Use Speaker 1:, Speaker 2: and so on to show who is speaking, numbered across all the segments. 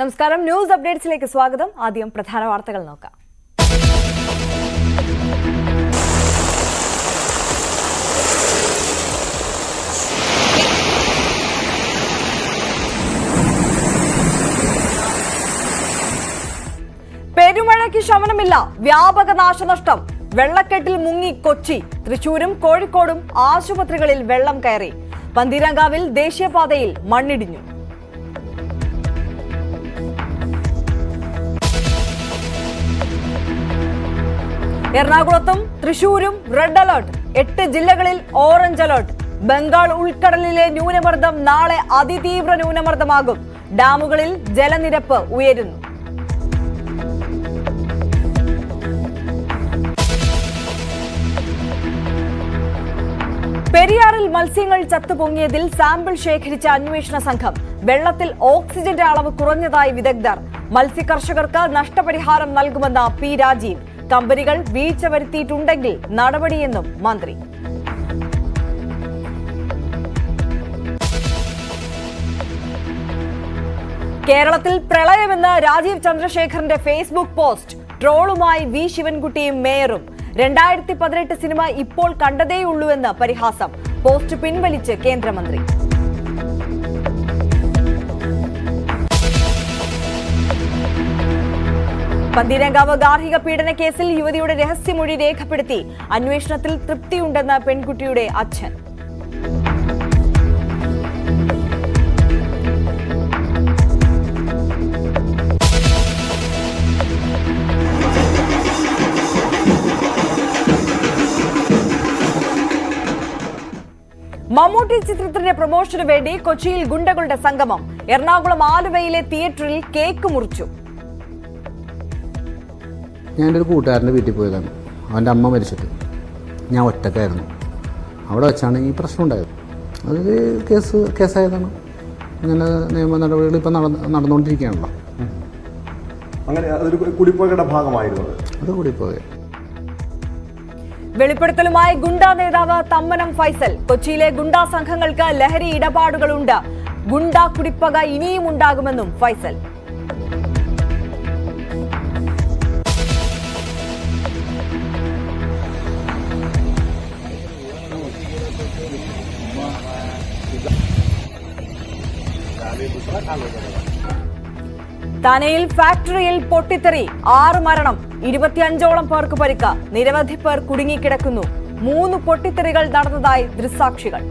Speaker 1: നമസ്കാരം. ന്യൂസ് അപ്ഡേറ്റ്സിലേക്ക് സ്വാഗതം. ആദ്യം പ്രധാന വാർത്തകൾ നോക്കാം. പെരുമഴയ്ക്ക് ശമനമില്ല. വ്യാപക നാശനഷ്ടം. വെള്ളക്കെട്ടിൽ മുങ്ങി കൊച്ചി. തൃശൂരും കോഴിക്കോടും ആശുപത്രികളിൽ വെള്ളം കയറി. പന്തീരങ്കാവിൽ ദേശീയപാതയിൽ മണ്ണിടിഞ്ഞു. എറണാകുളത്തും തൃശൂരും റെഡ് അലർട്ട്. എട്ട് ജില്ലകളിൽ ഓറഞ്ച് അലർട്ട്. ബംഗാൾ ഉൾക്കടലിലെ ന്യൂനമർദ്ദം നാളെ അതിതീവ്ര ന്യൂനമർദ്ദമാകും. ഡാമുകളിൽ ജലനിരപ്പ് ഉയരുന്നു. പെരിയാറിൽ മത്സ്യങ്ങൾ ചത്തുപൊങ്ങിയതിൽ സാമ്പിൾ ശേഖരിച്ച അന്വേഷണ സംഘം. വെള്ളത്തിൽ ഓക്സിജന്റെ അളവ് കുറഞ്ഞതായി വിദഗ്ധർ. മത്സ്യകർഷകർക്ക് നഷ്ടപരിഹാരം നൽകുമെന്ന പി രാജീവ്. കമ്പനികൾ വീഴ്ച വരുത്തിയിട്ടുണ്ടെങ്കിൽ നടപടിയെന്നും മന്ത്രി. കേരളത്തിൽ പ്രളയമെന്ന് രാജീവ് ചന്ദ്രശേഖറിന്റെ ഫേസ്ബുക്ക് പോസ്റ്റ്. ട്രോളുമായി വി ശിവൻകുട്ടിയും മേയറും. രണ്ടായിരത്തി പതിനെട്ട് സിനിമ ഇപ്പോൾ കണ്ടതേയുള്ളൂവെന്ന് പരിഹാസം. പോസ്റ്റ് പിൻവലിച്ച് കേന്ദ്രമന്ത്രി. പന്തീരങ്കാവ് ഗാർഹിക പീഡന കേസിൽ യുവതിയുടെ രഹസ്യമൊഴി രേഖപ്പെടുത്തി. അന്വേഷണത്തിൽ തൃപ്തിയുണ്ടെന്ന് പെൺകുട്ടിയുടെ അച്ഛൻ. മമ്മൂട്ടി ചിത്രത്തിന്റെ പ്രൊമോഷന് വേണ്ടി കൊച്ചിയിൽ ഗുണ്ടകളുടെ സംഗമം. എറണാകുളം ആലുവയിലെ തിയേറ്ററിൽ കേക്ക് മുറിച്ചു.
Speaker 2: ഞാൻ എന്റെ ഒരു കൂട്ടുകാരന്റെ വീട്ടിൽ പോയതാണ്. അവന്റെ അമ്മ മരിച്ചിട്ട്. ഞാൻ ഒറ്റക്കായിരുന്നു. അവിടെ വെച്ചാണ് ഈ പ്രശ്നം ഉണ്ടായത്. അതൊരു കേസ് കേസായതാണ്. ഇങ്ങനെ നിയമ നടപടികൾ ഇപ്പം നടന്ന് നടന്നുകൊണ്ടിരിക്കുകയാണല്ലോ.
Speaker 3: അങ്ങനെ അതൊരു കുടിപ്പുകയുടെ ഭാഗമായിരുന്നു അത്.
Speaker 2: അത് കൂടി പോയി
Speaker 1: വെളിപ്പെടുത്തലുമായി ഗുണ്ടാ നേതാവ് തമ്മനം ഫൈസൽ. കൊച്ചിയിലെ ഗുണ്ടാ സംഘങ്ങൾക്ക് ലഹരി ഇടപാടുകളുണ്ട്. ഗുണ്ടാ കുടിപ്പക ഇനിയും ഉണ്ടാകുമെന്നും ഫൈസൽ. താനെയിൽ ഫാക്ടറിയിൽ പൊട്ടിത്തെറി ആറ് മരണം ഇരുപത്തിയഞ്ചോളം പേർക്ക് പരിക്ക് നിരവധി പേർ കുടുങ്ങിക്കിടക്കുന്നു. മൂന്ന് പൊട്ടിത്തെറികൾ നടന്നതായി ദൃസാക്ഷികൾ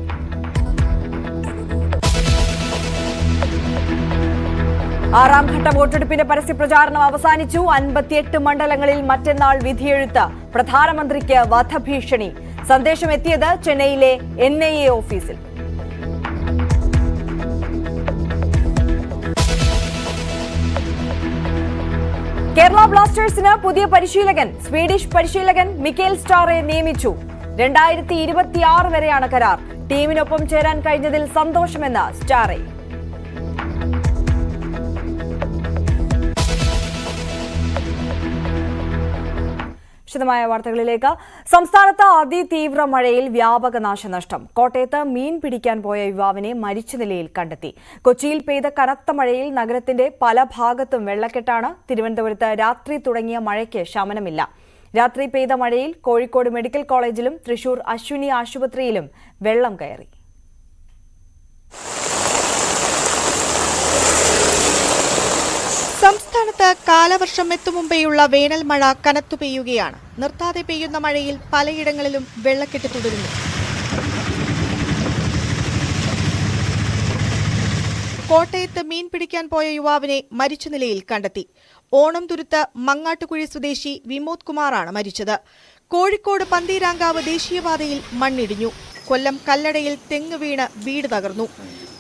Speaker 1: ആറാം ഘട്ട വോട്ടെടുപ്പിന്റെ പരസ്യപ്രചാരണം അവസാനിച്ചു. അൻപത്തിയെട്ട് മണ്ഡലങ്ങളിൽ മറ്റന്നാൾ വിധിയെഴുത്ത് പ്രധാനമന്ത്രിക്ക് വധഭീഷണി. സന്ദേശം എത്തിയത് ചെന്നൈയിലെ എൻ ഐ എ ഓഫീസിൽ. കേരള ബ്ലാസ്റ്റേഴ്സിന് പുതിയ പരിശീലകൻ സ്വീഡിഷ് പരിശീലകൻ മിക്കേൽ സ്റ്റാറെ നിയമിച്ചു. രണ്ടായിരത്തി ഇരുപത്തിയാറ് വരെയാണ് കരാർ. ടീമിനൊപ്പം ചേരാൻ കഴിഞ്ഞതിൽ സന്തോഷമെന്ന് സ്റ്റാറെ. വിശദമായ വാർത്തകളിലേക്ക്. സംസ്ഥാനത്ത് അതിതീവ്ര മഴയിൽ വ്യാപക നാശനഷ്ടം. കോട്ടയത്ത് മീൻ പിടിക്കാൻ പോയ യുവാവിനെ മരിച്ച നിലയിൽ കണ്ടെത്തി. കൊച്ചിയിൽ പെയ്ത കനത്ത മഴയിൽ നഗരത്തിന്റെ പല ഭാഗത്തും വെള്ളക്കെട്ടാണ്. തിരുവനന്തപുരത്ത് രാത്രി തുടങ്ങിയ മഴയ്ക്ക് ശമനമില്ല. രാത്രി പെയ്ത മഴയിൽ കോഴിക്കോട് മെഡിക്കൽ കോളേജിലും തൃശൂർ അശ്വിനി ആശുപത്രിയിലും വെള്ളം കയറി.
Speaker 4: സംസ്ഥാനത്ത് കാലവർഷം എത്തും മുമ്പേയുള്ള വേനൽ മഴ കനത്തു പെയ്യുകയാണ്. നിർത്താതെ പെയ്യുന്ന മഴയിൽ പലയിടങ്ങളിലും വെള്ളക്കെട്ട് തുടരുന്നു. കോട്ടയത്ത് മീൻ പിടിക്കാൻ പോയ യുവാവിനെ മരിച്ച നിലയിൽ കണ്ടെത്തി. ഓണം തുരുത്ത് മങ്ങാട്ടുകുഴി സ്വദേശി വിമോദ് കുമാറാണ് മരിച്ചത്. കോഴിക്കോട് പന്തീരാങ്കാവ് ദേശീയപാതയിൽ മണ്ണിടിഞ്ഞു. കൊല്ലം കല്ലടയിൽ തെങ്ങ് വീണ് വീട് തകർന്നു.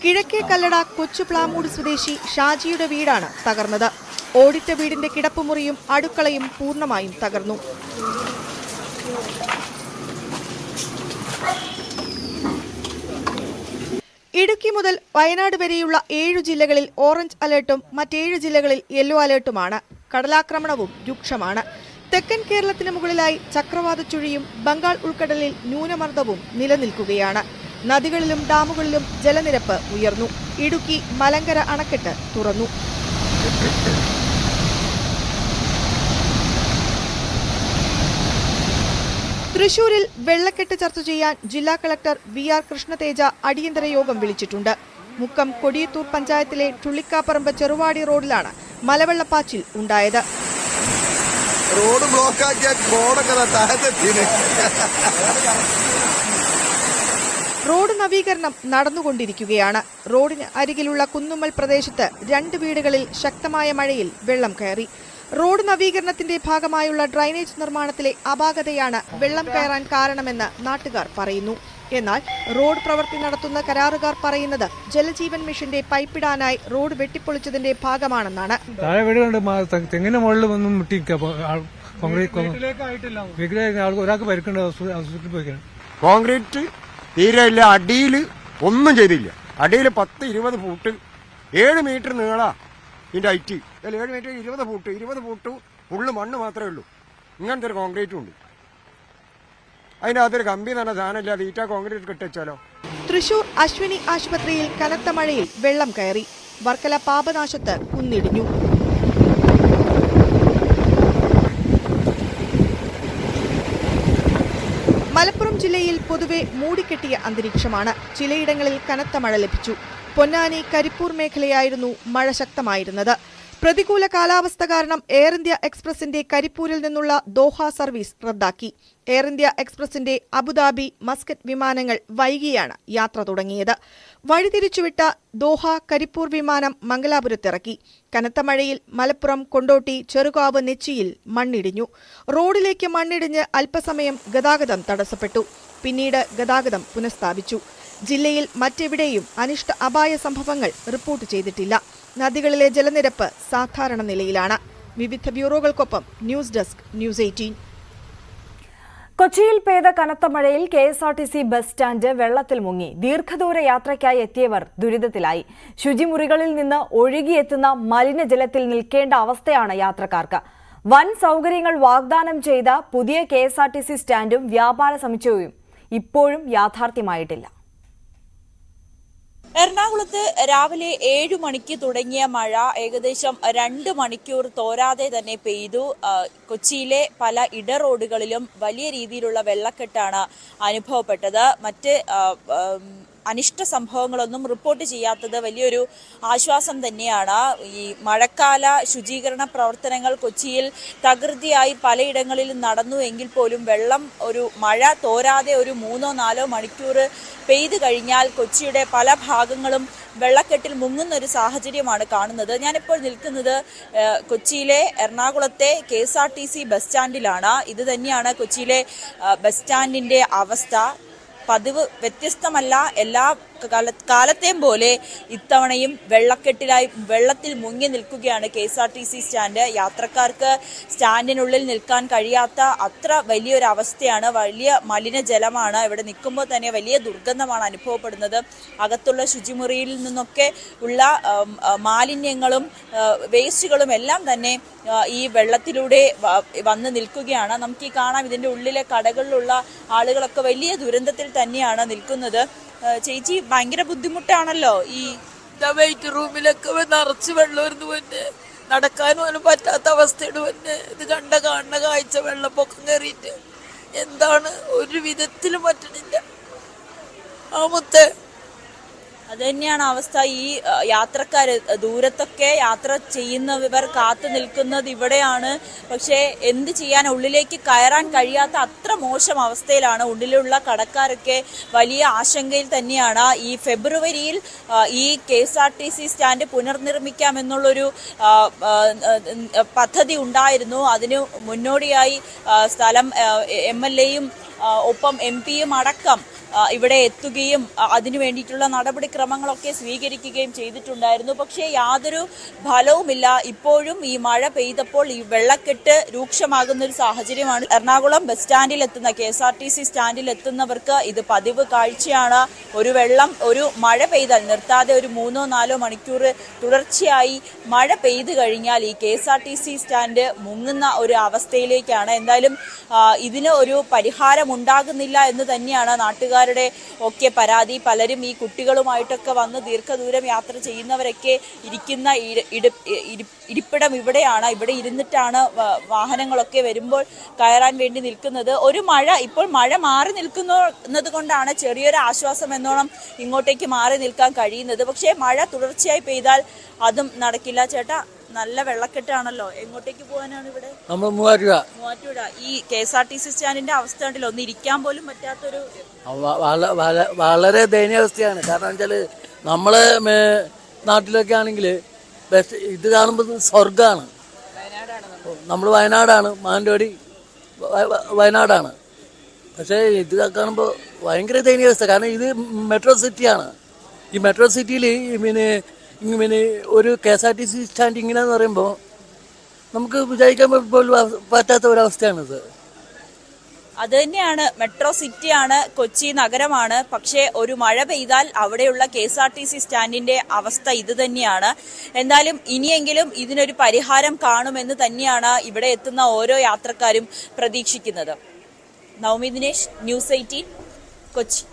Speaker 4: കിഴക്കേ കല്ലട കൊച്ചുപ്ലാമൂട് സ്വദേശി ഷാജിയുടെ വീടാണ് തകർന്നത്. ഓടിട്ട വീടിന്റെ കിടപ്പുമുറിയും അടുക്കളയും പൂർണമായും തകർന്നു. ഇടുക്കി മുതൽ വയനാട് വരെയുള്ള ഏഴു ജില്ലകളിൽ ഓറഞ്ച് അലേർട്ടും മറ്റേഴ് ജില്ലകളിൽ യെല്ലോ അലേർട്ടുമാണ്. കടലാക്രമണവും രൂക്ഷമാണ്. തെക്കൻ കേരളത്തിന് മുകളിലായി ചക്രവാത ചുഴിയും ബംഗാൾ ഉൾക്കടലിൽ ന്യൂനമർദ്ദവും നിലനിൽക്കുകയാണ്. നദികളിലും ഡാമുകളിലും ജലനിരപ്പ് ഉയർന്നു. ഇടുക്കി മലങ്കര അണക്കെട്ട് തുറന്നു. തൃശൂരിൽ വെള്ളക്കെട്ട് ചർച്ച ചെയ്യാൻ ജില്ലാ കളക്ടർ വി ആർ കൃഷ്ണതേജ അടിയന്തര യോഗം വിളിച്ചിട്ടുണ്ട്. മുക്കം കൊടിയത്തൂർ പഞ്ചായത്തിലെ ചുള്ളിക്കാപ്പറമ്പ് ചെറുവാടി റോഡിലാണ് മലവെള്ളപ്പാച്ചിൽ ഉണ്ടായത്.
Speaker 5: റോഡ്
Speaker 4: റോഡ് നവീകരണം നടന്നുകൊണ്ടിരിക്കുകയാണ്. റോഡിന് അരികിലുള്ള കുന്നുമ്മൽ പ്രദേശത്ത് രണ്ട് വീടുകളിൽ ശക്തമായ മഴയിൽ വെള്ളം കയറി. റോഡ് നവീകരണത്തിന്റെ ഭാഗമായുള്ള ഡ്രൈനേജ് നിർമ്മാണത്തിലെ അപാകതയാണ് വെള്ളം കയറാൻ കാരണമെന്ന് നാട്ടുകാർ പറയുന്നു. എന്നാൽ റോഡ് പ്രവൃത്തി നടത്തുന്ന കരാറുകാർ പറയുന്നത് ജലജീവൻ മിഷന്റെ പൈപ്പിടാനായി റോഡ് വെട്ടിപ്പൊളിച്ചതിന്റെ ഭാഗമാണെന്നാണ്.
Speaker 6: താഴെ വീടുകളുണ്ട് മുകളിൽ ഒന്നും ഒരാൾക്ക് പരിക്കുണ്ട്
Speaker 7: കോൺക്രീറ്റ് തീരെ ഇല്ല അടിയിൽ ഒന്നും ചെയ്തില്ല. അടിയിൽ പത്ത് ഇരുപത് ഫൂട്ട് ഏഴ് മീറ്റർ നീളാ ഇതിന്റെ ഹൈറ്റ് അല്ല ഏഴ് മീറ്റർ ഇരുപത് ഫൂട്ട് ഇരുപത് ഫൂട്ട് ഫുള്ള് മണ്ണ് മാത്രമേ ഉള്ളൂ. ഇങ്ങനത്തെ ഒരു കോൺക്രീറ്റും ഉണ്ട്. അതിന്റെ അകത്തൊരു കമ്പി എന്ന് പറഞ്ഞ സാധനമില്ല ഈറ്റാ കോൺക്രീറ്റ് കെട്ടിച്ചാലോ
Speaker 4: തൃശൂർ അശ്വിനി ആശുപത്രിയിൽ കനത്ത മഴയിൽ വെള്ളം കയറി. വർക്കല പാപനാശത്ത് കുന്നിടിഞ്ഞു. മലപ്പുറം ജില്ലയിൽ പൊതുവെ മൂടിക്കെട്ടിയ അന്തരീക്ഷമാണ്. ചിലയിടങ്ങളിൽ കനത്ത മഴ ലഭിച്ചു. പൊന്നാനി കരിപ്പൂർ മേഖലയായിരുന്നു മഴ ശക്തമായിരുന്നത്. പ്രതികൂല കാലാവസ്ഥ കാരണം എയർ ഇന്ത്യ എക്സ്പ്രസിന്റെ കരിപ്പൂരിൽ നിന്നുള്ള ദോഹ സർവീസ് റദ്ദാക്കി. എയർ ഇന്ത്യ എക്സ്പ്രസിന്റെ അബുദാബി മസ്കറ്റ് വിമാനങ്ങൾ വൈകിയാണ് യാത്ര തുടങ്ങിയത്. വഴിതിരിച്ചുവിട്ട ദോഹ കരിപ്പൂർ വിമാനം മംഗലാപുരത്തിറക്കി. കനത്ത മഴയിൽ മലപ്പുറം കൊണ്ടോട്ടി ചെറുകാവ് നെച്ചിയിൽ മണ്ണിടിഞ്ഞു. റോഡിലേക്ക് മണ്ണിടിഞ്ഞ് അല്പസമയം ഗതാഗതം തടസ്സപ്പെട്ടു. പിന്നീട് ഗതാഗതം പുനഃസ്ഥാപിച്ചു. ജില്ലയിൽ മറ്റെവിടെയും അനിഷ്ട അപായ സംഭവങ്ങൾ റിപ്പോർട്ട് ചെയ്തിട്ടില്ല. നദികളിലെ ജലനിരപ്പ് സാധാരണ നിലയിലാണ്. വിവിധ ബ്യൂറോകൾക്കൊപ്പം ന്യൂസ് ഡെസ്ക് ന്യൂസ് എയ്റ്റീൻ.
Speaker 1: കൊച്ചിയിൽ പെയ്ത കനത്ത മഴയിൽ K S R T C bus stand വെള്ളത്തിൽ മുങ്ങി. ദീർഘദൂര യാത്രയ്ക്കായി എത്തിയവർ ദുരിതത്തിലായി. ശുചിമുറികളിൽ നിന്ന് ഒഴുകിയെത്തുന്ന മലിനജലത്തിൽ നിൽക്കേണ്ട അവസ്ഥയാണ് യാത്രക്കാർക്ക്. വൻ സൗകര്യങ്ങൾ വാഗ്ദാനം ചെയ്ത പുതിയ കെ സ്റ്റാൻഡും വ്യാപാര സമുച്ചയവും ഇപ്പോഴും യാഥാർത്ഥ്യമായിട്ടില്ല.
Speaker 8: എറണാകുളത്ത് രാവിലെ ഏഴു മണിക്ക് തുടങ്ങിയ മഴ ഏകദേശം രണ്ട് മണിക്കൂർ തോരാതെ തന്നെ പെയ്തു. കൊച്ചിയിലെ പല ഇട റോഡുകളിലും വലിയ രീതിയിലുള്ള വെള്ളക്കെട്ടാണ് അനുഭവപ്പെട്ടത്. മറ്റ് അനിഷ്ട സംഭവങ്ങളൊന്നും റിപ്പോർട്ട് ചെയ്യാത്തത് വലിയൊരു ആശ്വാസം തന്നെയാണ്. ഈ മഴക്കാല ശുചീകരണ പ്രവർത്തനങ്ങൾ കൊച്ചിയിൽ തകൃതിയായി പലയിടങ്ങളിലും നടന്നു എങ്കിൽ പോലും വെള്ളം ഒരു മഴ തോരാതെ ഒരു മൂന്നോ നാലോ മണിക്കൂർ പെയ്തു കഴിഞ്ഞാൽ കൊച്ചിയുടെ പല ഭാഗങ്ങളും വെള്ളക്കെട്ടിൽ മുങ്ങുന്ന ഒരു സാഹചര്യമാണ് കാണുന്നത്. ഞാനിപ്പോൾ നിൽക്കുന്നത് കൊച്ചിയിലെ എറണാകുളത്തെ K S R T C bus സ്റ്റാൻഡിലാണ്. ഇത് തന്നെയാണ് കൊച്ചിയിലെ ബസ് സ്റ്റാൻഡിന്റെ അവസ്ഥ. പതിവ് വ്യത്യസ്തമല്ല. എല്ലാ കാലത്തെയും പോലെ ഇത്തവണയും വെള്ളക്കെട്ടിലായി വെള്ളത്തിൽ മുങ്ങി നിൽക്കുകയാണ് K S R T C stand. യാത്രക്കാർക്ക് സ്റ്റാൻഡിനുള്ളിൽ നിൽക്കാൻ കഴിയാത്ത അത്ര വലിയൊരു അവസ്ഥയാണ് വലിയ മലിനജലമാണ് ഇവിടെ നിൽക്കുമ്പോൾ തന്നെ വലിയ ദുർഗന്ധമാണ് അനുഭവപ്പെടുന്നത്. അകത്തുള്ള ശുചിമുറിയിൽ നിന്നൊക്കെ ഉള്ള മാലിന്യങ്ങളും വേസ്റ്റുകളും എല്ലാം തന്നെ ഈ വെള്ളത്തിലൂടെ വന്ന് നിൽക്കുകയാണ്. നമുക്ക് ഈ കാണാം ഇതിന്റെ ഉള്ളിലെ കടകളിലുള്ള ആളുകളൊക്കെ വലിയ ദുരന്തത്തിൽ തന്നെയാണ് നിൽക്കുന്നത്. ചേച്ചി ഭയങ്കര ബുദ്ധിമുട്ടാണല്ലോ ഈ
Speaker 9: വെയിറ്റ് റൂമിലൊക്കെ നിറച്ച് വെള്ളമായിരുന്നു പിന്നെ. നടക്കാനും അതിന് പറ്റാത്ത അവസ്ഥയാണ് പിന്നെ. ഇത് കണ്ട കാണുന്ന കാഴ്ച വെള്ളപ്പൊക്കം കയറിയിട്ട്. എന്താണ്? ഒരു വിധത്തിലും പറ്റണില്ല. ആ മുത്തേ
Speaker 8: അത് തന്നെയാണ് അവസ്ഥ. ഈ യാത്രക്കാർ ദൂരത്തൊക്കെ യാത്ര ചെയ്യുന്നവർ കാത്തു നിൽക്കുന്നത് ഇവിടെയാണ്. പക്ഷേ എന്ത് ചെയ്യാൻ ഉള്ളിലേക്ക് കയറാൻ കഴിയാത്ത അത്ര മോശം അവസ്ഥയിലാണ് ഉള്ളിലുള്ള കടക്കാരൊക്കെ വലിയ ആശങ്കയിൽ തന്നെയാണ്. ഈ ഫെബ്രുവരിയിൽ ഈ K S R T C stand പുനർനിർമ്മിക്കാമെന്നുള്ളൊരു പദ്ധതി ഉണ്ടായിരുന്നു. അതിന് മുന്നോടിയായി സ്ഥലം എം എൽ എയും ഒപ്പം എം പിയും അടക്കം ഇവിടെ എത്തുകയും അതിനു വേണ്ടിയിട്ടുള്ള നടപടിക്രമങ്ങളൊക്കെ സ്വീകരിക്കുകയും ചെയ്തിട്ടുണ്ടായിരുന്നു. പക്ഷേ യാതൊരു ഫലവുമില്ല. ഇപ്പോഴും ഈ മഴ പെയ്തപ്പോൾ ഈ വെള്ളക്കെട്ട് രൂക്ഷമാകുന്ന ഒരു സാഹചര്യമാണ്. എറണാകുളം ബസ് സ്റ്റാൻഡിൽ എത്തുന്ന K S R T C സ്റ്റാൻഡിൽ എത്തുന്നവർക്ക് ഇത് പതിവ് കാഴ്ചയാണ്. ഒരു വെള്ളം ഒരു മഴ പെയ്താൽ നിർത്താതെ ഒരു മൂന്നോ നാലോ മണിക്കൂർ തുടർച്ചയായി മഴ പെയ്തു കഴിഞ്ഞാൽ ഈ K S R T C stand മുങ്ങുന്ന ഒരു അവസ്ഥയിലേക്കാണ്. എന്തായാലും ഇതിന് ഒരു പരിഹാരം ഉണ്ടാകുന്നില്ല എന്ന് തന്നെയാണ് നാട്ടുകാർ ഡ്രൈവർമാരുടെ ഒക്കെ പരാതി. പലരും ഈ കുട്ടികളുമായിട്ടൊക്കെ വന്ന് ദീർഘദൂരം യാത്ര ചെയ്യുന്നവരൊക്കെ ഇരിക്കുന്ന ഇരിപ്പിടം ഇവിടെയാണ്. ഇവിടെ ഇരുന്നിട്ടാണ് വാഹനങ്ങളൊക്കെ വരുമ്പോൾ കയറാൻ വേണ്ടി നിൽക്കുന്നത്. ഒരു മഴ ഇപ്പോൾ മഴ മാറി നിൽക്കുന്നത് കൊണ്ടാണ് ചെറിയൊരു ആശ്വാസം എന്നോണം ഇങ്ങോട്ടേക്ക് മാറി നിൽക്കാൻ കഴിയുന്നത്. പക്ഷേ മഴ തുടർച്ചയായി പെയ്താൽ അതും നടക്കില്ല. ചേട്ടാ നല്ല വെള്ളക്കെട്ടാണല്ലോ. എങ്ങോട്ടേക്ക് പോകാനാണ് ഇവിടെ?
Speaker 10: നമ്മൾ രൂപ
Speaker 8: മൂവാറ്റുപുഴ. ഈ K S R T C സ്റ്റാൻഡിന്റെ അവസ്ഥ ഉണ്ടല്ലോ ഒന്ന് ഇരിക്കാൻ പോലും പറ്റാത്തൊരു
Speaker 10: വളരെ ദയനീയ അവസ്ഥയാണ്. ദയനീയാവസ്ഥയാണ് കാരണം വെച്ചാൽ നമ്മളെ നാട്ടിലൊക്കെ ആണെങ്കിൽ ബസ് ഇത് കാണുമ്പോൾ സ്വർഗമാണ് നമ്മൾ വയനാടാണ്. മാനന്തവാടി വയനാടാണ്. പക്ഷേ ഇത് കാണുമ്പോൾ ഭയങ്കര ദയനീയാവസ്ഥ കാരണം ഇത് മെട്രോ സിറ്റിയാണ്. ഈ മെട്രോ സിറ്റിയിൽ പിന്നെ ഇങ്ങ് പിന്നെ ഒരു K S R T C stand ഇങ്ങനെയെന്ന് പറയുമ്പോൾ നമുക്ക് വിചാരിക്കാൻ പോലും പറ്റാത്ത ഒരവസ്ഥയാണിത്.
Speaker 8: അത് തന്നെയാണ്. മെട്രോ സിറ്റിയാണ് കൊച്ചി നഗരമാണ്. പക്ഷേ ഒരു മഴ പെയ്താൽ അവിടെയുള്ള K S R T C സ്റ്റാൻഡിന്റെ അവസ്ഥ ഇത് തന്നെയാണ്. എന്തായാലും ഇനിയെങ്കിലും ഇതിനൊരു പരിഹാരം കാണുമെന്ന് തന്നെയാണ് ഇവിടെ എത്തുന്ന ഓരോ യാത്രക്കാരും പ്രതീക്ഷിക്കുന്നത്. Navami Dinesh news eighteen Kochi.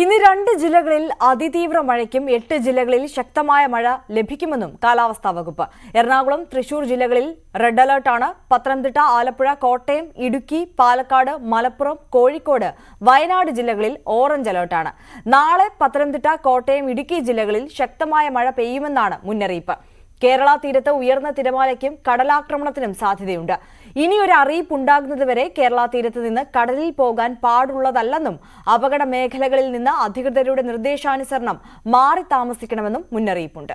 Speaker 1: ഇന്ന് രണ്ട് ജില്ലകളിൽ അതിതീവ്ര മഴയ്ക്കും എട്ട് ജില്ലകളിൽ ശക്തമായ മഴ ലഭിക്കുമെന്നും കാലാവസ്ഥാ വകുപ്പ്. എറണാകുളം തൃശൂർ ജില്ലകളിൽ റെഡ് അലർട്ടാണ് പത്തനംതിട്ട ആലപ്പുഴ കോട്ടയം ഇടുക്കി പാലക്കാട് മലപ്പുറം കോഴിക്കോട് വയനാട് ജില്ലകളിൽ ഓറഞ്ച് അലർട്ടാണ് നാളെ പത്തനംതിട്ട കോട്ടയം ഇടുക്കി ജില്ലകളിൽ ശക്തമായ മഴ പെയ്യുമെന്നാണ് മുന്നറിയിപ്പ്. കേരള തീരത്ത് ഉയർന്ന തിരമാലയ്ക്കും കടലാക്രമണത്തിനും സാധ്യതയുണ്ട്. ഇനിയൊരു വരെ കേരള തീരത്ത് നിന്ന് കടലിൽ പോകാൻ പാടുള്ളതല്ലെന്നും അപകട മേഖലകളിൽ നിന്ന് അധികൃതരുടെ നിർദ്ദേശാനുസരണം മാറി താമസിക്കണമെന്നും മുന്നറിയിപ്പുണ്ട്.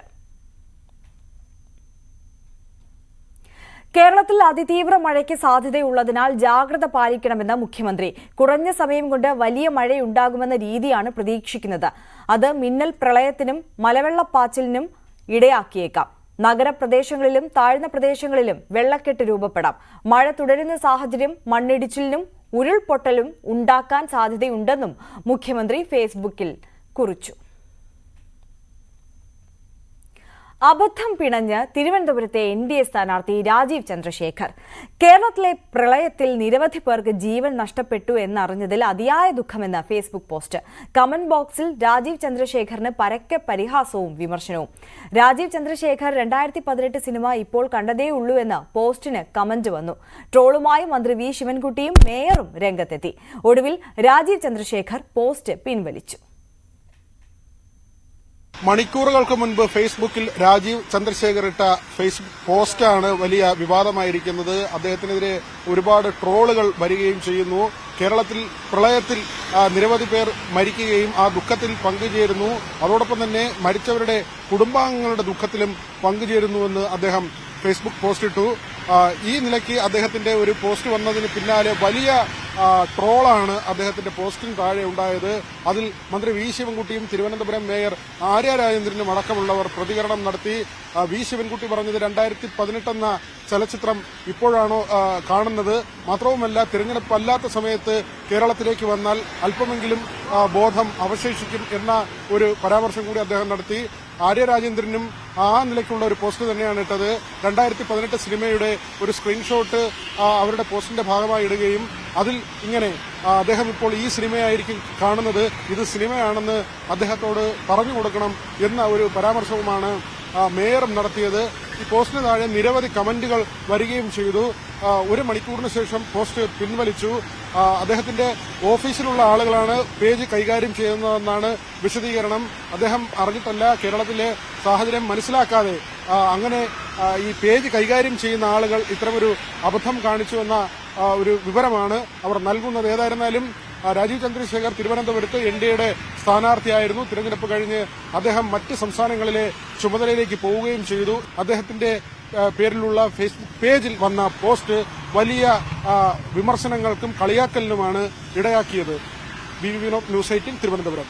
Speaker 1: കേരളത്തിൽ അതിതീവ്ര മഴയ്ക്ക് സാധ്യതയുള്ളതിനാൽ ജാഗ്രത പാലിക്കണമെന്ന് മുഖ്യമന്ത്രി. കുറഞ്ഞ സമയം കൊണ്ട് വലിയ മഴയുണ്ടാകുമെന്ന രീതിയാണ് പ്രതീക്ഷിക്കുന്നത്. അത് മിന്നൽ പ്രളയത്തിനും മലവെള്ളപ്പാച്ചിലിനും ഇടയാക്കിയേക്കാം. നഗരപ്രദേശങ്ങളിലും താഴ്ന്ന പ്രദേശങ്ങളിലും വെള്ളക്കെട്ട് രൂപപ്പെടാം. മഴ തുടരുന്ന സാഹചര്യം മണ്ണിടിച്ചിലിനും ഉരുൾപൊട്ടലും ഉണ്ടാക്കാൻ സാധ്യതയുണ്ടെന്നും മുഖ്യമന്ത്രി ഫേസ്ബുക്കിൽ കുറിച്ചു. അബദ്ധം പിണഞ്ഞ് തിരുവനന്തപുരത്തെ എൻ ഡി എ സ്ഥാനാർത്ഥി രാജീവ് ചന്ദ്രശേഖർ. കേരളത്തിലെ പ്രളയത്തിൽ നിരവധി പേർക്ക് ജീവൻ നഷ്ടപ്പെട്ടു എന്നറിഞ്ഞതിൽ അതിയായ ദുഃഖമെന്ന് ഫേസ്ബുക്ക് പോസ്റ്റ്. കമന്റ് ബോക്സിൽ രാജീവ് ചന്ദ്രശേഖറിന് പരക്കെ പരിഹാസവും വിമർശനവും. രാജീവ് ചന്ദ്രശേഖർ രണ്ടായിരത്തി പതിനെട്ട് സിനിമ ഇപ്പോൾ കണ്ടതേ ഉള്ളൂ എന്ന് പോസ്റ്റിന് കമന്റ് വന്നു. ട്രോളുമായി മന്ത്രി വി ശിവൻകുട്ടിയും മേയറും രംഗത്തെത്തി. ഒടുവിൽ രാജീവ് ചന്ദ്രശേഖർ പോസ്റ്റ് പിൻവലിച്ചു.
Speaker 11: മണിക്കൂറുകൾക്ക് മുൻപ് ഫേസ്ബുക്കിൽ രാജീവ് ചന്ദ്രശേഖർ ഇട്ട ഫേസ്ബുക്ക് പോസ്റ്റാണ് വലിയ വിവാദമായിരിക്കുന്നത്. അദ്ദേഹത്തിനെതിരെ ഒരുപാട് ട്രോളുകൾ വരികയും ചെയ്യുന്നു. കേരളത്തിൽ പ്രളയത്തിൽ നിരവധി പേർ മരിക്കുകയും ആ ദുഃഖത്തിൽ പങ്കുചേരുന്നു. അതോടൊപ്പം തന്നെ മരിച്ചവരുടെ കുടുംബാംഗങ്ങളുടെ ദുഃഖത്തിലും പങ്കുചേരുന്നുവെന്ന് അദ്ദേഹം ഫേസ്ബുക്ക് പോസ്റ്റ് ഇട്ടു. ഈ നിലയ്ക്ക് അദ്ദേഹത്തിന്റെ ഒരു പോസ്റ്റ് വന്നതിന് പിന്നാലെ വലിയ ട്രോളാണ് അദ്ദേഹത്തിന്റെ പോസ്റ്റിന് താഴെ ഉണ്ടായത്. അതിൽ മന്ത്രി വി ശിവൻകുട്ടിയും തിരുവനന്തപുരം മേയർ ആര്യ രാജേന്ദ്രനും അടക്കമുള്ളവർ പ്രതികരണം നടത്തി. വി ശിവൻകുട്ടി പറഞ്ഞത് രണ്ടായിരത്തി പതിനെട്ടെന്ന ചലച്ചിത്രം ഇപ്പോഴാണോ കാണുന്നത്. മാത്രവുമല്ല തിരഞ്ഞെടുപ്പ് അല്ലാത്ത സമയത്ത് കേരളത്തിലേക്ക് വന്നാൽ അല്പമെങ്കിലും ബോധം അവശേഷിക്കും എന്ന ഒരു പരാമർശം കൂടി അദ്ദേഹം നടത്തി. ആര്യ രാജേന്ദ്രനും ആ നിലയ്ക്കുള്ള ഒരു പോസ്റ്റ് തന്നെയാണ് ഇട്ടത്. രണ്ടായിരത്തി പതിനെട്ട് സിനിമയുടെ ഒരു സ്ക്രീൻഷോട്ട് അവരുടെ പോസ്റ്റിന്റെ ഭാഗമായി ഇടുകയും അതിൽ ഇങ്ങനെ അദ്ദേഹം ഇപ്പോൾ ഈ സിനിമയായിരിക്കും കാണുന്നത്. ഇത് സിനിമയാണെന്ന് അദ്ദേഹത്തോട് പറഞ്ഞു കൊടുക്കണം എന്ന ഒരു പരാമർശവുമാണ് മേയറും നടത്തിയത്. ഈ പോസ്റ്റിന് താഴെ നിരവധി കമന്റുകൾ വരികയും ചെയ്തു. ഒരു മണിക്കൂറിന് ശേഷം പോസ്റ്റ് പിൻവലിച്ചു. അദ്ദേഹത്തിന്റെ ഓഫീസിലുള്ള ആളുകളാണ് പേജ് കൈകാര്യം ചെയ്യുന്നതെന്നാണ് വിശദീകരണം. അദ്ദേഹം അറിഞ്ഞിട്ടല്ല കേരളത്തിലെ സാഹചര്യം മനസ്സിലാക്കാതെ അങ്ങനെ ഈ പേജ് കൈകാര്യം ചെയ്യുന്ന ആളുകൾ ഇത്തരമൊരു അബദ്ധം കാണിച്ചു എന്ന ഒരു വിവരമാണ് അവർ നൽകുന്നത്. ഏതായിരുന്നാലും രാജീവ് ചന്ദ്രശേഖർ തിരുവനന്തപുരത്ത് എൻ ഡി എയുടെ സ്ഥാനാർത്ഥിയായിരുന്നു. തിരഞ്ഞെടുപ്പ് കഴിഞ്ഞ് അദ്ദേഹം മറ്റ് സംസ്ഥാനങ്ങളിലെ ചുമതലയിലേക്ക് പോവുകയും ചെയ്തു. അദ്ദേഹത്തിന്റെ പേരിലുള്ള ഫേസ്ബുക്ക് പേജിൽ വന്ന പോസ്റ്റ് വലിയ വിമർശനങ്ങൾക്കും കളിയാക്കലിനുമാണ് ഇടയാക്കിയത്. V Vinod news eighteen Thiruvananthapuram.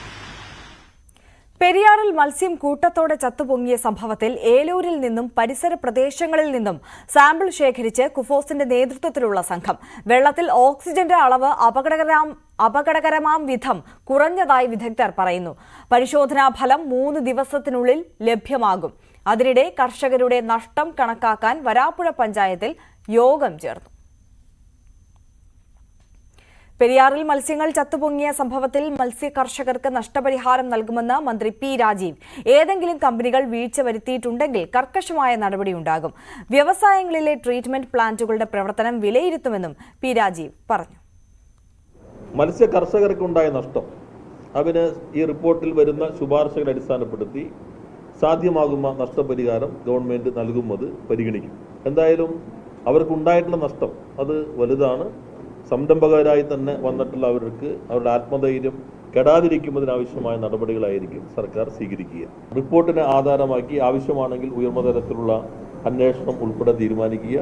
Speaker 1: പെരിയാറിൽ മത്സ്യം കൂട്ടത്തോടെ ചത്തുപൊങ്ങിയ സംഭവത്തിൽ ഏലൂരിൽ നിന്നും പരിസര പ്രദേശങ്ങളിൽ നിന്നും സാമ്പിൾ ശേഖരിച്ച് കുഫോസിന്റെ നേതൃത്വത്തിലുള്ള സംഘം. വെള്ളത്തിൽ ഓക്സിജന്റെ അളവ് അപകടകരം അപകടകരമാം വിധം കുറഞ്ഞതായി വിദഗ്ധർ പറയുന്നു. പരിശോധനാ ഫലം മൂന്ന് ദിവസത്തിനുള്ളിൽ ലഭ്യമാകും. അതിനിടെ കർഷകരുടെ നഷ്ടം കണക്കാക്കാൻ വരാപ്പുഴ പഞ്ചായത്തിൽ യോഗം ചേർന്നു. പെരിയാറിൽ മത്സ്യങ്ങൾ ചത്തുപൊങ്ങിയ സംഭവത്തിൽ മത്സ്യ കർഷകർക്ക് നഷ്ടപരിഹാരം നൽകുമെന്ന് മന്ത്രി പി രാജീവ്. ഏതെങ്കിലും കമ്പനികൾ വീഴ്ച വരുത്തിയിട്ടുണ്ടെങ്കിൽ കർക്കശമായ നടപടിയുണ്ടാകും. വ്യവസായങ്ങളിലെ ട്രീറ്റ്മെന്റ് പ്ലാന്റുകളുടെ പ്രവർത്തനം വിലയിരുത്തുമെന്നും പി രാജീവ് പറഞ്ഞു.
Speaker 12: മത്സ്യ കർഷകർക്കുണ്ടായ നഷ്ടം അവന് ഈ റിപ്പോർട്ടിൽ വരുന്ന ശുപാർശകൾ അടിസ്ഥാനപ്പെടുത്തി സാധ്യമാകുന്ന നഷ്ടപരിഹാരം ഗവൺമെന്റ് നൽകുന്നത് പരിഗണിക്കും. എന്തായാലും അവർക്കുണ്ടായിട്ടുള്ള നഷ്ടം അത് വലുതാണ്. സംരംഭകരായി തന്നെ വന്നിട്ടുള്ള അവർക്ക് അവരുടെ ആത്മധൈര്യം കെടാതിരിക്കുന്നതിനാവശ്യമായ നടപടികളായിരിക്കും സർക്കാർ സ്വീകരിക്കുക. റിപ്പോർട്ടിനെ ആധാരമാക്കി ആവശ്യമാണെങ്കിൽ ഉയർന്ന തലത്തിലുള്ള അന്വേഷണം ഉൾപ്പെടെ തീരുമാനിക്കുക.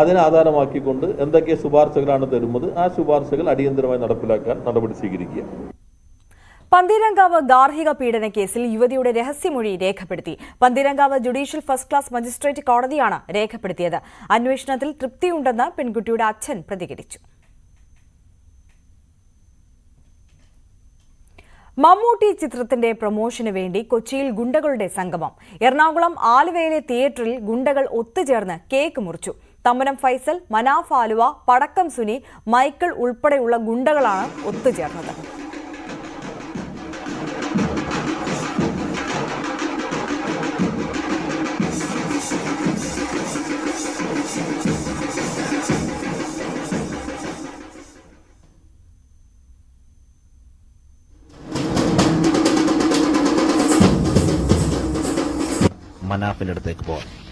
Speaker 12: അതിനെ ആധാരമാക്കിക്കൊണ്ട് എന്തൊക്കെ ശുപാർശകളാണ് തരുന്നത് ആ ശുപാർശകൾ അടിയന്തരമായി നടപ്പിലാക്കാൻ നടപടി സ്വീകരിക്കുക.
Speaker 1: പന്തീരങ്കാവ് ഗാർഹിക പീഡന കേസിൽ യുവതിയുടെ രഹസ്യമൊഴി രേഖപ്പെടുത്തി. Pantheerankavu judicial first class magistrate കോടതിയാണ് രേഖപ്പെടുത്തിയത്. അന്വേഷണത്തിൽ തൃപ്തിയുണ്ടെന്ന് പെൺകുട്ടിയുടെ അച്ഛൻ പ്രതികരിച്ചു. മമ്മൂട്ടി ചിത്രത്തിന്റെ പ്രൊമോഷന് വേണ്ടി കൊച്ചിയിൽ ഗുണ്ടകളുടെ സംഗമം. എറണാകുളം ആലുവയിലെ തിയേറ്ററിൽ ഗുണ്ടകൾ ഒത്തുചേർന്ന് കേക്ക് മുറിച്ചു. തമ്മനം ഫൈസൽ മനാഫ് ആലുവ പടക്കം സുനി മൈക്കിൾ ഉൾപ്പെടെയുള്ള ഗുണ്ടകളാണ് ഒത്തുചേർന്നത്.
Speaker 13: മനാഫിന്റെ അടുത്തേക്ക് പോവാം.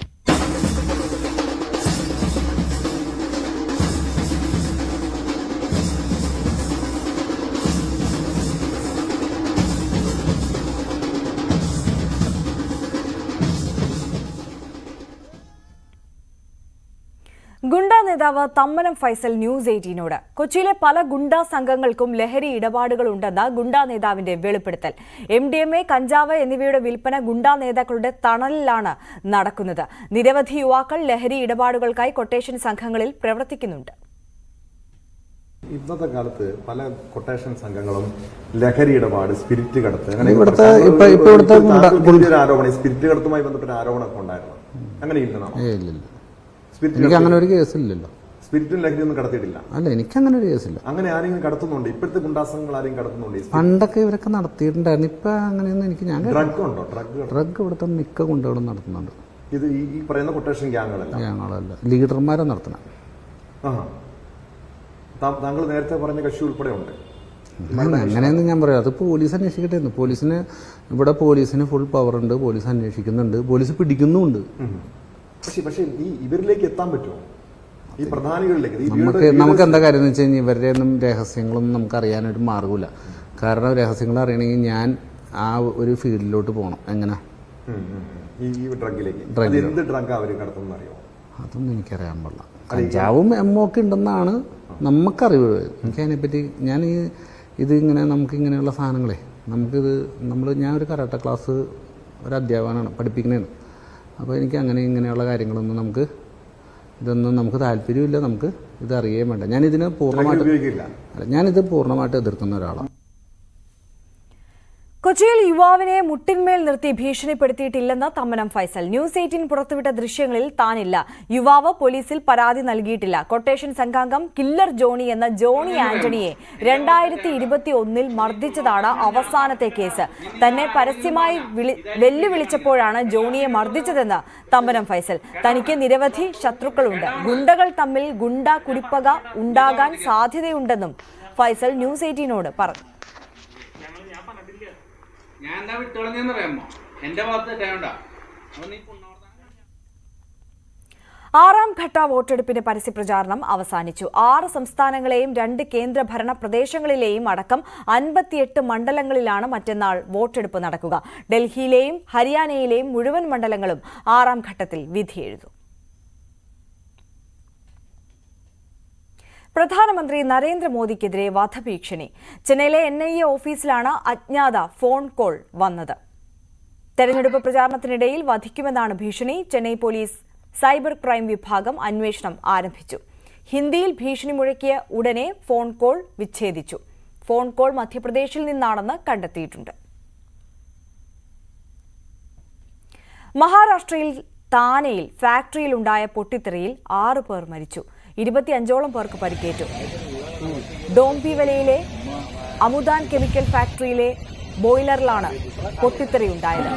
Speaker 1: ഗുണ്ട നേതാവ് തമ്മനം ഫൈസൽ ന്യൂസ് എയ്റ്റീനോട്. കൊച്ചിയിലെ പല ഗുണ്ടാ സംഘങ്ങൾക്കും ലഹരി ഇടപാടുകളുണ്ടെന്ന് ഗുണ്ടാ നേതാവിന്റെ വെളിപ്പെടുത്തൽ. എം ഡി എം എ കഞ്ചാവ് എന്നിവയുടെ വിൽപ്പന ഗുണ്ടാ നേതാക്കളുടെ തണലിലാണ് നടക്കുന്നത്. നിരവധി യുവാക്കൾ ലഹരി ഇടപാടുകൾക്കായി കൊട്ടേഷൻ സംഘങ്ങളിൽ പ്രവർത്തിക്കുന്നുണ്ട്.
Speaker 3: ഇന്നത്തെ കാലത്ത് പല കൊട്ടേഷൻ സംഘങ്ങളും ലഹരി ഇടപാട് സ്പിരിറ്റ് കടത്ത് അങ്ങനെ
Speaker 2: ഇവിടുത്തെ ഇപ്പൊ- ഇപ്പൊ ഇവിടുത്തെ ഗുണ്ട-
Speaker 3: താങ്കൾക്ക് ആരോപണം സ്പിരിറ്റ് കടത്തുമായി ബന്ധപ്പെട്ട ആരോപണമൊക്കെ ഉണ്ടായിരുന്നു. അങ്ങനെ ഇല്ല
Speaker 2: എനിക്ക് അങ്ങനെ ഒരു കേസില്ലല്ലോ.
Speaker 3: സ്പിരിറ്റും ലഹരി ഒന്നും കടത്തിയിട്ടില്ല.
Speaker 2: അല്ല എനിക്കങ്ങനെ ഒരു കേസില്ല.
Speaker 3: അങ്ങനെ ആരെങ്കിലും കടത്തുന്നുണ്ട്? ഇപ്പോഴത്തെ ഗുണ്ടാസംഘങ്ങൾ ആരെങ്കിലും കടത്തുന്നുണ്ട്
Speaker 2: പണ്ടൊക്കെ ഇവരൊക്കെ നടത്തിയിട്ടുണ്ടായിരുന്നു. ഇപ്പൊ അങ്ങനെയൊന്നും എനിക്ക് ഞാൻ
Speaker 3: ഡ്രഗ് ഉണ്ടോ? ഡ്രഗ്
Speaker 2: ഡ്രഗ് ഇവിടുത്തെ മിക്ക ഗുണ്ടകളും നടത്തുന്നുണ്ട്.
Speaker 3: ഇത് ഈ പറയുന്ന കൊട്ടേഷൻ ഗ്യാങ്ങുകളല്ല.
Speaker 2: ഞങ്ങളല്ല ലീഡർമാരെ നടത്തണം.
Speaker 3: താങ്കൾ നേരത്തെ പറഞ്ഞ കക്ഷി ഉൾപ്പെടെ ഉണ്ട്.
Speaker 2: അങ്ങനെ- അങ്ങനെയൊന്നും ഞാൻ പറയാം. അത് പോലീസ് അന്വേഷിക്കട്ടെ പോലീസിന് ഇവിടെ പോലീസിന് ഫുൾ പവർ ഉണ്ട്. പോലീസ് അന്വേഷിക്കുന്നുണ്ട്. പോലീസ് പിടിക്കുന്നുമുണ്ട്.
Speaker 3: പക്ഷെ പക്ഷെ ഈ ഇവരിലേക്ക് എത്താൻ പറ്റുമോ? ഈ പ്രധാനികളിലേക്ക്
Speaker 2: നമുക്ക് നമുക്ക് എന്താ കാര്യം എന്ന് വെച്ച് കഴിഞ്ഞാൽ ഇവരുടെ ഒന്നും രഹസ്യങ്ങളൊന്നും നമുക്ക് അറിയാനായിട്ട് മാർഗമില്ല കാരണം രഹസ്യങ്ങൾ അറിയണമെങ്കിൽ ഞാൻ ആ ഒരു ഫീൽഡിലോട്ട് പോകണം എങ്ങനെ?
Speaker 3: ഉം, ഉം, ഉം. ഈ ഈ ഡ്രഗിലേക്ക് അത്
Speaker 2: ഡ്രഗിലോ?
Speaker 3: എന്ത് ഡ്രഗ് അവർ കടത്തുന്ന അറിയോ
Speaker 2: അതൊന്നും എനിക്കറിയാൻ പാടില്ല. കഞ്ചാവും എമ്മൊക്കെ ഉണ്ടെന്നാണ് നമുക്കറിവ്. എനിക്ക് അതിനെപ്പറ്റി ഞാൻ ഈ ഇത് ഇങ്ങനെ നമുക്ക് ഇങ്ങനെയുള്ള സാധനങ്ങളെ നമുക്കിത് നമ്മൾ ഞാൻ ഒരു കരാട്ട ക്ലാസ് ഒരു അധ്യാപകനാണ് പഠിപ്പിക്കുന്നതാണ്. അപ്പോൾ എനിക്ക് അങ്ങനെ ഇങ്ങനെയുള്ള കാര്യങ്ങളൊന്നും നമുക്ക് ഇതൊന്നും നമുക്ക് താല്പര്യമില്ല നമുക്ക് ഇത് അറിയുകയും വേണ്ട. ഞാനിതിന്
Speaker 3: പൂർണമായിട്ട്
Speaker 2: അല്ല, ഞാനിത് പൂർണമായിട്ട് എതിർക്കുന്ന ഒരാളാണ്
Speaker 1: കൊച്ചിയിൽ യുവാവിനെ മുട്ടിന്മേൽ നിർത്തി ഭീഷണിപ്പെടുത്തിയിട്ടില്ലെന്ന് തമ്മനം ഫൈസൽ. ന്യൂസ് എയ്റ്റീൻ പുറത്തുവിട്ട ദൃശ്യങ്ങളിൽ താനില്ല. യുവാവ് പോലീസിൽ പരാതി നൽകിയിട്ടില്ല. കൊട്ടേഷൻ സംഘാംഗം കില്ലർ ജോണി എന്ന ജോണി ആന്റണിയെ രണ്ടായിരത്തി ഇരുപത്തി ഒന്നിൽ മർദ്ദിച്ചതാണ് അവസാനത്തെ കേസ്. തന്നെ പരസ്യമായി വെല്ലുവിളിച്ചപ്പോഴാണ് ജോണിയെ മർദ്ദിച്ചതെന്ന് തമ്മനം ഫൈസൽ. തനിക്ക് നിരവധി ശത്രുക്കളുണ്ട്. ഗുണ്ടകൾ തമ്മിൽ ഗുണ്ട കുടിപ്പക ഉണ്ടാകാൻ സാധ്യതയുണ്ടെന്നും ഫൈസൽ ന്യൂസ് എയ്റ്റീനോട് പറഞ്ഞു.
Speaker 14: ഞാൻ എന്താ വിട്ടുകളഞ്ഞെന്നറിയാമോ? എന്റെ ഭാഗത്ത് തെറ്റായോണ്ടാ
Speaker 1: ആറാം ഘട്ട വോട്ടെടുപ്പിന്റെ പരസ്യപ്രചാരണം അവസാനിച്ചു. ആറ് സംസ്ഥാനങ്ങളെയും രണ്ട് കേന്ദ്രഭരണ പ്രദേശങ്ങളിലെയും അടക്കം അൻപത്തിയെട്ട് മണ്ഡലങ്ങളിലാണ് മറ്റന്നാൾ വോട്ടെടുപ്പ് നടക്കുക. ഡൽഹിയിലെയും ഹരിയാനയിലെയും മുഴുവൻ മണ്ഡലങ്ങളും ആറാം ഘട്ടത്തിൽ വിധിയെഴുതും പ്രധാനമന്ത്രി നരേന്ദ്രമോദിക്കെതിരെ വധഭീഷണി. ചെന്നൈയിലെ എൻ ഐ എ ഓഫീസിലാണ് അജ്ഞാത ഫോൺ കോൾ വന്നത്. തെരഞ്ഞെടുപ്പ് പ്രചാരണത്തിനിടയിൽ വധിക്കുമെന്നാണ് ഭീഷണി. ചെന്നൈ പോലീസ് സൈബർ ക്രൈം വിഭാഗം അന്വേഷണം ആരംഭിച്ചു. ഹിന്ദിയിൽ ഭീഷണി മുഴക്കിയ ഉടനെ ഫോൺ കോൾ വിച്ഛേദിച്ചു. ഫോൺ കോൾ മധ്യപ്രദേശിൽ നിന്നാണെന്ന് കണ്ടെത്തിയിട്ടുണ്ട്. മഹാരാഷ്ട്രയിൽ താനെയിൽ ഫാക്ടറിയിലുണ്ടായ പൊട്ടിത്തെറിയിൽ ആറ് പേർ മരിച്ചു. ഇരുപത്തിയഞ്ചോളം പേർക്ക് പരിക്കേറ്റു. ഡോംബിവലയിലെ അമുദാൻ കെമിക്കൽ ഫാക്ടറിയിലെ ബോയിലറിലാണ് പൊട്ടിത്തെറിയുണ്ടായത്.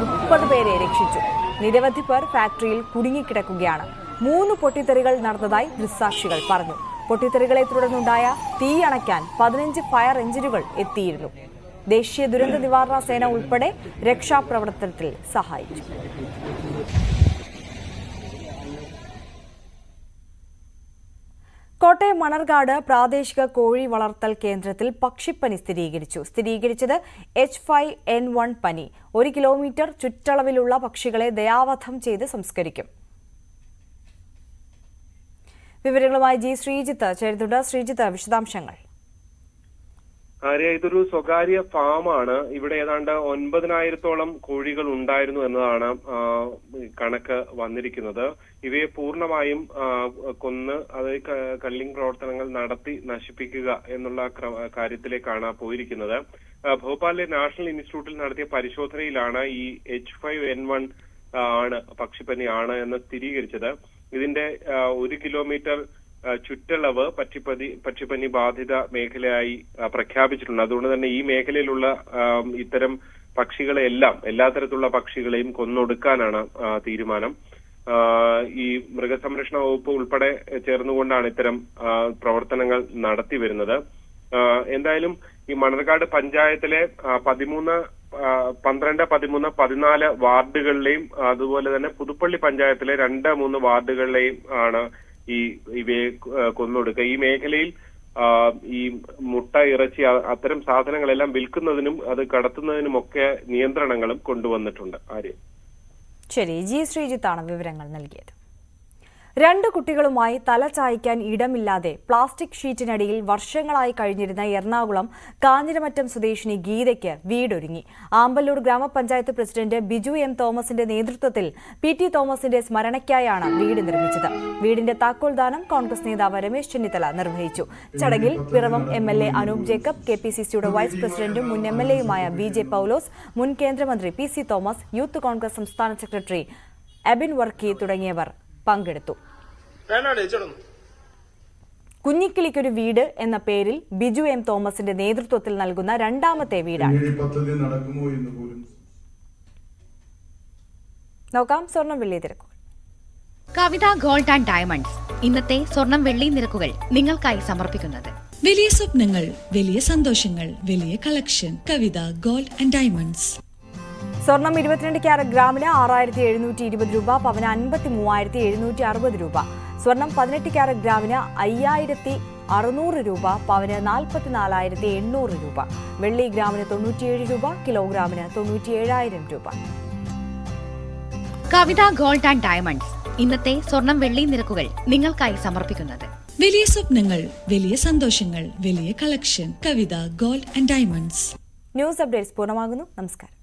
Speaker 1: മുപ്പത് പേരെ രക്ഷിച്ചു. നിരവധി പേർ ഫാക്ടറിയിൽ കുടുങ്ങിക്കിടക്കുകയാണ്. മൂന്ന് പൊട്ടിത്തെറികൾ നടന്നതായി ദൃസാക്ഷികൾ പറഞ്ഞു. പൊട്ടിത്തെറികളെ തുടർന്നുണ്ടായ തീ അണയ്ക്കാൻ പതിനഞ്ച് ഫയർ എഞ്ചിനുകൾ എത്തിയിരുന്നു. ദേശീയ ദുരന്ത നിവാരണ സേന ഉൾപ്പെടെ രക്ഷാപ്രവർത്തനത്തിൽ സഹായിച്ചു. കോട്ടയം മണർകാട് പ്രാദേശിക കോഴി വളർത്തൽ കേന്ദ്രത്തിൽ പക്ഷിപ്പനി സ്ഥിരീകരിച്ചു. സ്ഥിരീകരിച്ചത് എച്ച് ഫൈവ് എൻ വൺ പനി. ഒരു കിലോമീറ്റർ ചുറ്റളവിലുള്ള പക്ഷികളെ ദയാവധം ചെയ്ത് സംസ്കരിക്കും. വിവരങ്ങളുമായി ജി ശ്രീജിത്ത്. ചേരുന്നുണ്ട്. ശ്രീജിത്ത് വിശദാംശങ്ങൾ.
Speaker 15: ആര്യ ഇതൊരു സ്വകാര്യ ഫാമാണ്. ഇവിടെ ഏതാണ്ട് ഒൻപതിനായിരത്തോളം കോഴികൾ ഉണ്ടായിരുന്നു എന്നതാണ് കണക്ക് വന്നിരിക്കുന്നത്. ഇവയെ പൂർണമായും കൊന്ന് അത് കല്ലിംഗ് പ്രവർത്തനങ്ങൾ നടത്തി നശിപ്പിക്കുക എന്നുള്ള ക്ര- കാര്യത്തിലേക്കാണ് പോയിരിക്കുന്നത്. ഭോപ്പാലിലെ നാഷണൽ ഇൻസ്റ്റിറ്റ്യൂട്ടിൽ നടത്തിയ പരിശോധനയിലാണ് ഈ എച്ച് ഫൈവ് എൻ വൺ ആണ് പക്ഷിപ്പനി ആണ് എന്ന് സ്ഥിരീകരിച്ചത്. ഇതിന്റെ ഒരു കിലോമീറ്റർ ചുറ്റളവ് പക്ഷിപ്പനി പക്ഷിപ്പനി ബാധിത മേഖലയായി പ്രഖ്യാപിച്ചിട്ടുണ്ട്. അതുകൊണ്ട് തന്നെ ഈ മേഖലയിലുള്ള ഇത്തരം പക്ഷികളെ എല്ലാം തരത്തിലുള്ള പക്ഷികളെയും കൊന്നൊടുക്കാനാണ് തീരുമാനം. ഈ മൃഗസംരക്ഷണ വകുപ്പ് ഉൾപ്പെടെ ചേർന്നുകൊണ്ടാണ് ഇത്തരം പ്രവർത്തനങ്ങൾ നടത്തി വരുന്നത് എന്തായാലും ഈ മണർകാട് പഞ്ചായത്തിലെ പതിമൂന്ന് പന്ത്രണ്ട് പതിമൂന്ന് പതിനാല് വാർഡുകളിലെയും അതുപോലെ തന്നെ പുതുപ്പള്ളി പഞ്ചായത്തിലെ രണ്ട് മൂന്ന് വാർഡുകളിലെയും ആണ് ഈ ഇവയെ കൊന്നൊടുക്കുക ഈ മേഖലയിൽ ഈ മുട്ട ഇറച്ചി അത്തരം സാധനങ്ങളെല്ലാം വിൽക്കുന്നതിനും അത് കടത്തുന്നതിനും ഒക്കെ നിയന്ത്രണങ്ങളും കൊണ്ടുവന്നിട്ടുണ്ട്. ആര്യ.
Speaker 1: ശരി ജി ശ്രീജിത്താണ് വിവരങ്ങൾ നൽകിയത്? രണ്ട് കുട്ടികളുമായി തല ചായ്ക്കാൻ ഇടമില്ലാതെ പ്ലാസ്റ്റിക് ഷീറ്റിനടിയിൽ വർഷങ്ങളായി കഴിഞ്ഞിരുന്ന എറണാകുളം കാഞ്ഞിരമറ്റം സ്വദേശിനി ഗീതയ്ക്ക് വീടൊരുങ്ങി. ആമ്പല്ലൂർ ഗ്രാമപഞ്ചായത്ത് പ്രസിഡന്റ് ബിജു എം തോമസിന്റെ നേതൃത്വത്തിൽ പി ടി തോമസിന്റെ സ്മരണയ്ക്കായാണ് വീട് നിർമ്മിച്ചത്. വീടിന്റെ താക്കോൽദാനം കോൺഗ്രസ് നേതാവ് രമേശ് ചെന്നിത്തല നിർവഹിച്ചു. ചടങ്ങിൽ Piravom M L A Anoop Jacob K P C സിയുടെ വൈസ് പ്രസിഡന്റും മുൻ എം എൽ എയുമായ ബി ജെ പൌലോസ് മുൻ കേന്ദ്രമന്ത്രി P C Thomas youth Congress സംസ്ഥാന സെക്രട്ടറി അബിൻ വർക്കി തുടങ്ങിയവർ പങ്കെടുത്തു. കുഞ്ഞിക്കിളിക്കൊരു വീട് എന്ന പേരിൽ ബിജു എം തോമസിന്റെ നേതൃത്വത്തിൽ നൽകുന്ന രണ്ടാമത്തെ വീടാണ്.
Speaker 16: പദ്ധതി നടക്കുമോ എന്ന് പോലും.
Speaker 1: നോക്കാം സ്വർണം വെള്ളി തിരക്കുകൾ.
Speaker 17: Kavitha gold and diamonds. ഇന്നത്തെ സ്വർണം വെള്ളി നിരക്കുകൾ നിങ്ങൾക്കായി സമർപ്പിക്കുന്നത്.
Speaker 18: വലിയ സ്വപ്നങ്ങൾ വലിയ സന്തോഷങ്ങൾ വലിയ collection. Kavitha gold and diamonds.
Speaker 1: സ്വർണം ഇരുപത്തിരണ്ട് ക്യാരറ്റ് ഗ്രാമിന് ആറായിരത്തി എഴുന്നൂറ്റി ഇരുപത് രൂപ പവന് അൻപത്തി മൂവായിരത്തി എഴുന്നൂറ്റി അറുപത് രൂപ. സ്വർണം പതിനെട്ട് ക്യാരറ്റ് ഗ്രാമിന് അയ്യായിരത്തി അറുന്നൂറ് രൂപ പവന് നാൽപ്പത്തിനാലായിരത്തി എണ്ണൂറ് രൂപ. വെള്ളി ഗ്രാമിന് തൊണ്ണൂറ്റിയേഴ് രൂപ കിലോഗ്രാമിന് തൊണ്ണൂറ്റിയേഴായിരം രൂപ.
Speaker 17: Kavitha gold and diamonds. ഇന്നത്തെ സ്വർണം വെള്ളി നിരക്കുകൾ നിങ്ങൾക്കായി സമർപ്പിക്കുന്നത്.
Speaker 18: വലിയ സ്വപ്നങ്ങൾ വലിയ സന്തോഷങ്ങൾ വലിയ collection. Kavitha gold and diamonds.
Speaker 1: News updates പൂർണമാകുന്നു. നമസ്കാരം.